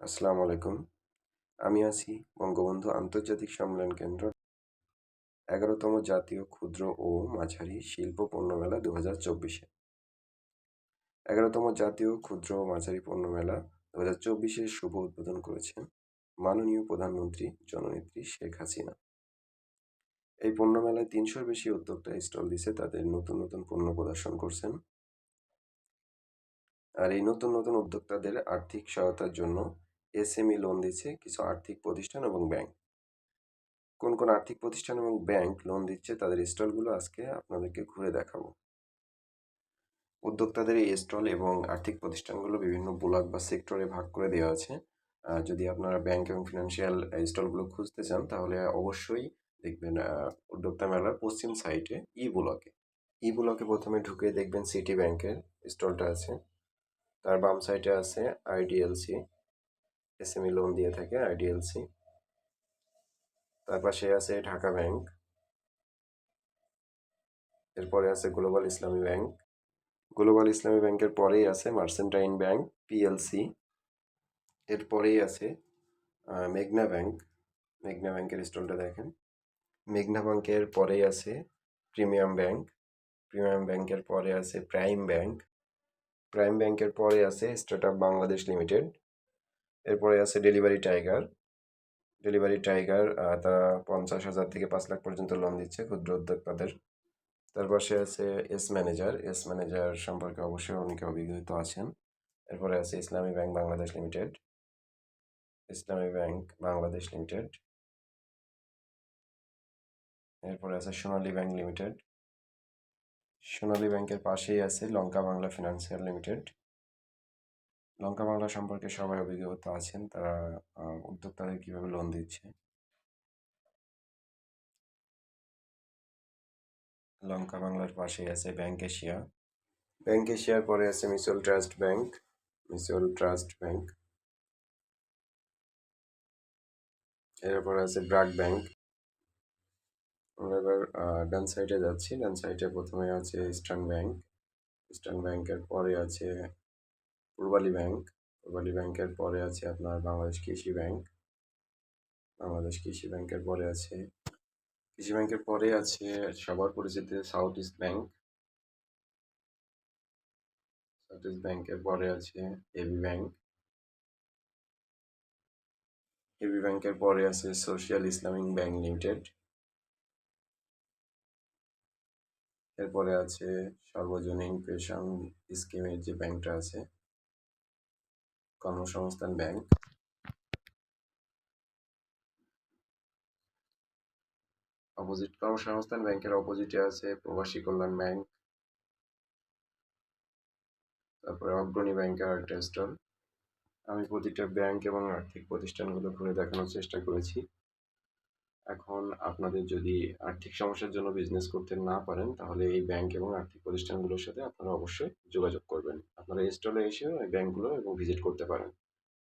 আসসালামু আলাইকুম। আমি আছি বঙ্গবন্ধু আন্তর্জাতিক সম্মেলন কেন্দ্র। এগারোতম জাতীয় ক্ষুদ্র ও মাঝারি শিল্প পণ্য মেলা দু হাজার চব্বিশে। এগারোতম জাতীয় ক্ষুদ্র ও মাঝারি পণ্য মেলা দু হাজার চব্বিশে শুভ উদ্বোধন করেছেন মাননীয় প্রধানমন্ত্রী জননেত্রী শেখ হাসিনা। এই পণ্য মেলায় তিনশোর বেশি উদ্যোক্তা স্টল দিছে তাদের নতুন নতুন পণ্য প্রদর্শন করছেন। আর এই নতুন নতুন উদ্যোক্তাদের আর্থিক সহায়তার জন্য এসএমই লোন দিচ্ছে, কিছু আর্থিক প্রতিষ্ঠান এবং ব্যাংক কোন কোন আর্থিক প্রতিষ্ঠান এবং ব্যাংক লোন দিচ্ছে, তাদের স্টলগুলো আজকে আপনাদেরকে ঘুরে দেখাবো। উদ্যোক্তাদের এই স্টল এবং আর্থিক প্রতিষ্ঠানগুলো বিভিন্ন ব্লক বা সেক্টরে ভাগ করে দেওয়া আছে। যদি আপনারা ব্যাংক এবং ফিনান্সিয়াল স্টলগুলো খুঁজতে চান, তাহলে অবশ্যই দেখবেন উদ্যোক্তা মেলার পশ্চিম সাইডে ই ব্লকে ই ব্লকে প্রথমে ঢুকে দেখবেন সিটি ব্যাংকের স্টলটা আছে। তার বাম সাইডে আছে আইডিএলসি এসএমই লোন দিয়ে থাকে আইডিএলসি তার পাশে আছে ঢাকা ব্যাংক। এরপরে আছে গ্লোবাল ইসলামী ব্যাংক। গ্লোবাল ইসলামী ব্যাংকের পরেই আছে মার্সেন্টাইন ব্যাংক পিএলসি এরপরেই আছে মেঘনা ব্যাংক। মেঘনা ব্যাংকের স্টলটা দেখেন। মেঘনা ব্যাংকের পরেই আছে প্রিমিয়াম ব্যাংক। প্রিমিয়াম ব্যাংকের পরে আছে প্রাইম ব্যাংক। প্রাইম ব্যাংকের পরে আছে স্টার্ট আপ বাংলাদেশ লিমিটেড। এরপরে আছে ডেলিভারি টাইগার। ডেলিভারি টাইগার তারা পঞ্চাশ হাজার থেকে পাঁচ লাখ পর্যন্ত লোন দিচ্ছে ক্ষুদ্র উদ্যোক্তাদের। তার পাশে আছে এস ম্যানেজার এস ম্যানেজার সম্পর্কে অবশ্যই অনেকে অভিজ্ঞতা আছেন। এরপরে আছে Islami bank Bangladesh limited. Islami bank Bangladesh limited. এরপরে আছে সোনালী ব্যাংক লিমিটেড। সোনালী ব্যাংকের পাশেই আছে লঙ্কা বাংলা ফিনান্সিয়াল লিমিটেড। লঙ্কা বাংলা সম্পর্কে সবাই অভিজ্ঞতা আছেন। তারা উদ্যোক্তাদের কীভাবে লোন দিচ্ছে? লঙ্কা বাংলার পাশেই আছে ব্যাংক এশিয়া ব্যাংক এশিয়ার পরে আছে mutual trust bank mutual trust bank এরপর আছে ব্রাক ব্যাংক আমরা এবার ডান সাইডে যাচ্ছি। ডান সাইডে প্রথমে আছে ইস্টার্ন ব্যাংক ইস্টার্ন ব্যাংকের পরে আছে পূর্বালী ব্যাংক পূর্বালী ব্যাংকের পরে আছে আপনার বাংলাদেশ কৃষি ব্যাংক। বাংলাদেশ কৃষি ব্যাংকের পরে আছে, কৃষি ব্যাংকের পরে আছে সবার পরিচিত south east bank south east ব্যাংকের পরে আছে এবি ব্যাংক এবি ব্যাংকের পরে আছে সোশিয়াল ইসলামিক ব্যাংক লিমিটেড এরপরে আছে সর্বজনীন পেনশন স্কিমের যে ব্যাংকটা আছে। কর্মসংস্থান ব্যাংক। অপোজিট কর্মসংস্থান ব্যাংকের অপোজিটে আছে প্রবাসী কল্যাণ ব্যাংক। তারপরে অগ্রণী ব্যাংকের আরেকটা স্টল আমি প্রতিটা ব্যাংক এবং আর্থিক প্রতিষ্ঠানগুলো ঘুরে দেখানোর চেষ্টা করেছি। এখন আপনাদের যদি আর্থিক সমস্যার জন্য বিজনেস করতে না পারেন, তাহলে এই ব্যাংক এবং আর্থিক প্রতিষ্ঠানগুলোর সাথে আপনারা অবশ্যই যোগাযোগ করবেন। আপনারা স্টলে এসেও এই ব্যাংকগুলো এবং ভিজিট করতে পারেন।